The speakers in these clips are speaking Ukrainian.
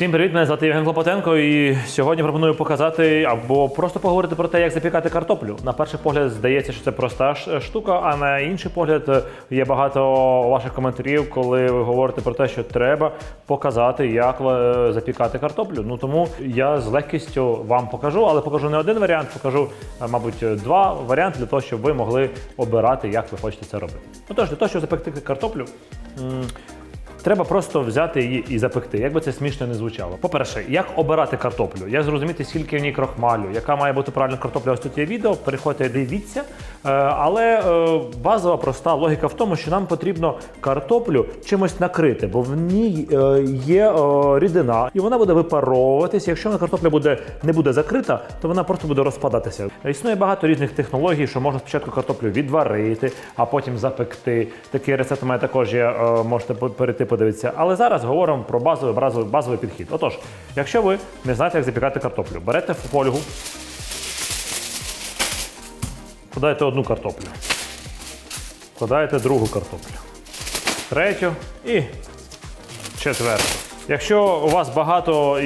Всім привіт, мене звати Євген Клопотенко, і сьогодні пропоную показати або просто поговорити про те, як запікати картоплю. На перший погляд здається, що це проста штука, а на інший погляд є багато ваших коментарів, коли ви говорите про те, що треба показати, як е, запікати картоплю. Ну тому я з легкістю вам покажу, але покажу не один варіант, покажу, е, мабуть, два варіанти для того, щоб ви могли обирати, як ви хочете це робити. Отож, для того, щоб запекти картоплю. Треба просто взяти її і запекти, як би це смішно не звучало. По-перше, як обирати картоплю? Як зрозуміти, скільки в ній крохмалю, яка має бути правильна картопля. Ось тут є відео, переходьте, дивіться. Е, але е, базова проста логіка в тому, що нам потрібно картоплю чимось накрити, бо в ній е, є рідина, і вона буде випаровуватися. Якщо картопля буде не буде закрита, то вона просто буде розпадатися. Існує багато різних технологій, що можна спочатку картоплю відварити, а потім запекти. Такий рецепт у мене також є. Можете перейти подивитися. Але зараз говоримо про базовий базовий, базовий підхід. Отож, якщо ви не знаєте, як запікати картоплю, берете фольгу, вкладаєте одну картоплю, вкладаєте другу картоплю, третю і четверту. Якщо у вас багато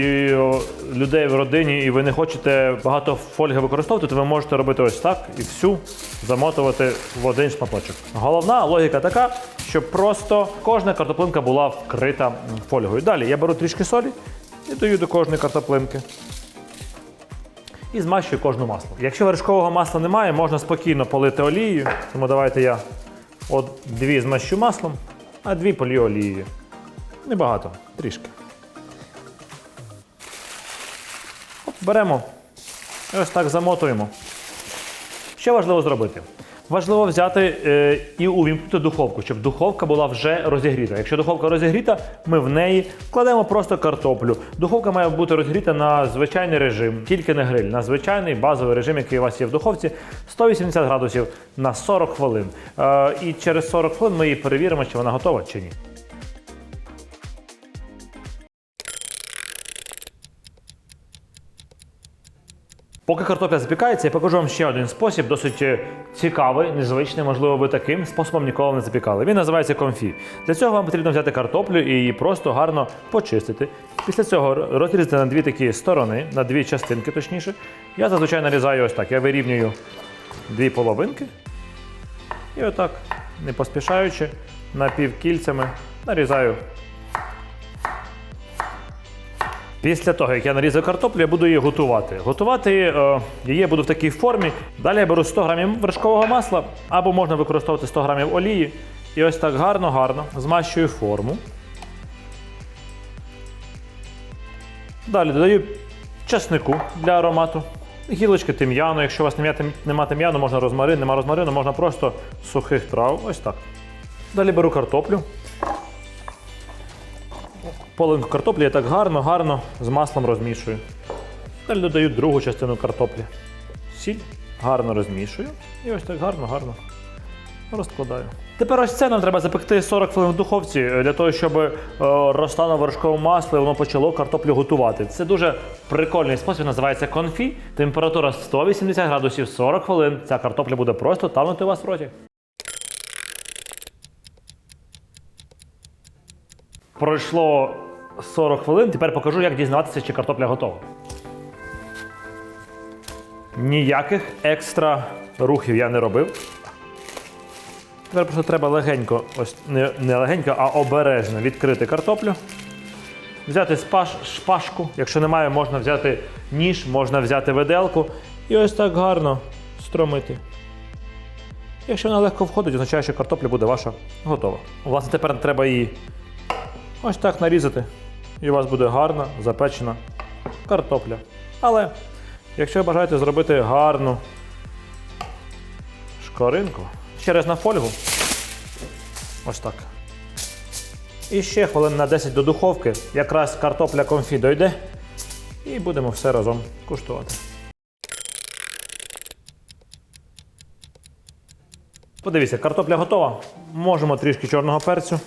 людей в родині, і ви не хочете багато фольги використовувати, то ви можете робити ось так і всю замотувати в один шматочок. Головна логіка така, щоб просто кожна картоплинка була вкрита фольгою. Далі я беру трішки солі і даю до кожної картоплинки. І змащую кожну масло. Якщо вершкового масла немає, можна спокійно полити олією. Тому давайте я от дві змащу маслом, а дві полью олією. Небагато, трішки. Беремо і ось так замотуємо. Що важливо зробити? Важливо взяти е, і увімкнути духовку, щоб духовка була вже розігріта. Якщо духовка розігріта, ми в неї кладемо просто картоплю. Духовка має бути розігріта на звичайний режим, тільки не гриль, на звичайний базовий режим, який у вас є в духовці, 180 градусів на 40 хвилин. Е, і через 40 хвилин ми її перевіримо, чи вона готова чи ні. Поки картопля запікається, я покажу вам ще один спосіб, досить е, цікавий, незвичний, можливо, ви таким способом ніколи не запікали. Він називається конфі. Для цього вам потрібно взяти картоплю і її просто гарно почистити. Після цього розрізати на дві такі сторони, на дві частинки, точніше. Я зазвичай нарізаю ось так. Я вирівнюю дві половинки. І отак, не поспішаючи, напівкільцями нарізаю Після того, як я нарізав картоплю, я буду її готувати. Готувати е, її я буду в такій формі. Далі я беру 100 грамів вершкового масла, або можна використовувати 100 грамів олії. І ось так гарно-гарно змащую форму. Далі додаю часнику для аромату. Гілочки тим'яну. Якщо у вас нема тим'яну, можна розмарин, нема розмарину, можна просто сухих трав. Ось так. Далі беру картоплю. Половинку картоплі я так гарно, гарно з маслом розмішую. Далі додаю другу частину картоплі. Сіль гарно розмішую. І ось так гарно, гарно розкладаю. Тепер ось це нам треба запекти 40 хвилин в духовці е, для того, щоб е, розтануло вершкове масло і воно почало картоплю готувати. Це дуже прикольний спосіб, називається конфі. Температура 180 градусів 40 хвилин. Ця картопля буде просто танути у вас в роті. Пройшло 40 хвилин. Тепер покажу, як дізнаватися, чи картопля готова. Ніяких екстра рухів я не робив. Тепер просто треба легенько, ось не, не легенько, а обережно відкрити картоплю. Взяти спаш, шпажку. Якщо немає, можна взяти ніж, можна взяти виделку. І ось так гарно стромити. Якщо вона легко входить, означає, що картопля буде ваша готова. Власне, тепер треба її ось так нарізати. І у вас буде гарна запечена картопля. Але якщо ви бажаєте зробити гарну шкоринку, ще раз на фольгу. Ось так. І ще хвилин на 10 до духовки. Якраз картопля конфі дойде. І будемо все разом куштувати. Подивіться, картопля готова. Можемо трішки чорного перцю.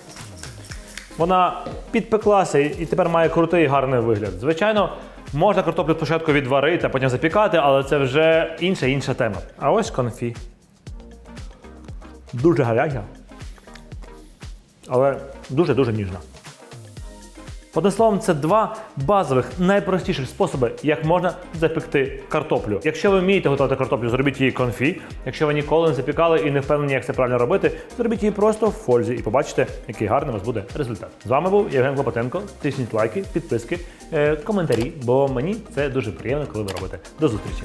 Вона підпеклася і тепер має крутий гарний вигляд. Звичайно, можна картоплю спочатку відварити, а потім запікати, але це вже інша інша тема. А ось конфі. Дуже гаряча, але дуже-дуже ніжна. Одним словом, це два базових найпростіших способи, як можна запекти картоплю. Якщо ви вмієте готувати картоплю, зробіть її конфі. Якщо ви ніколи не запікали і не впевнені, як це правильно робити, зробіть її просто в фользі і побачите, який гарний у вас буде результат. З вами був Євген Клопотенко. Тисніть лайки, підписки, е, коментарі, бо мені це дуже приємно, коли ви робите. До зустрічі!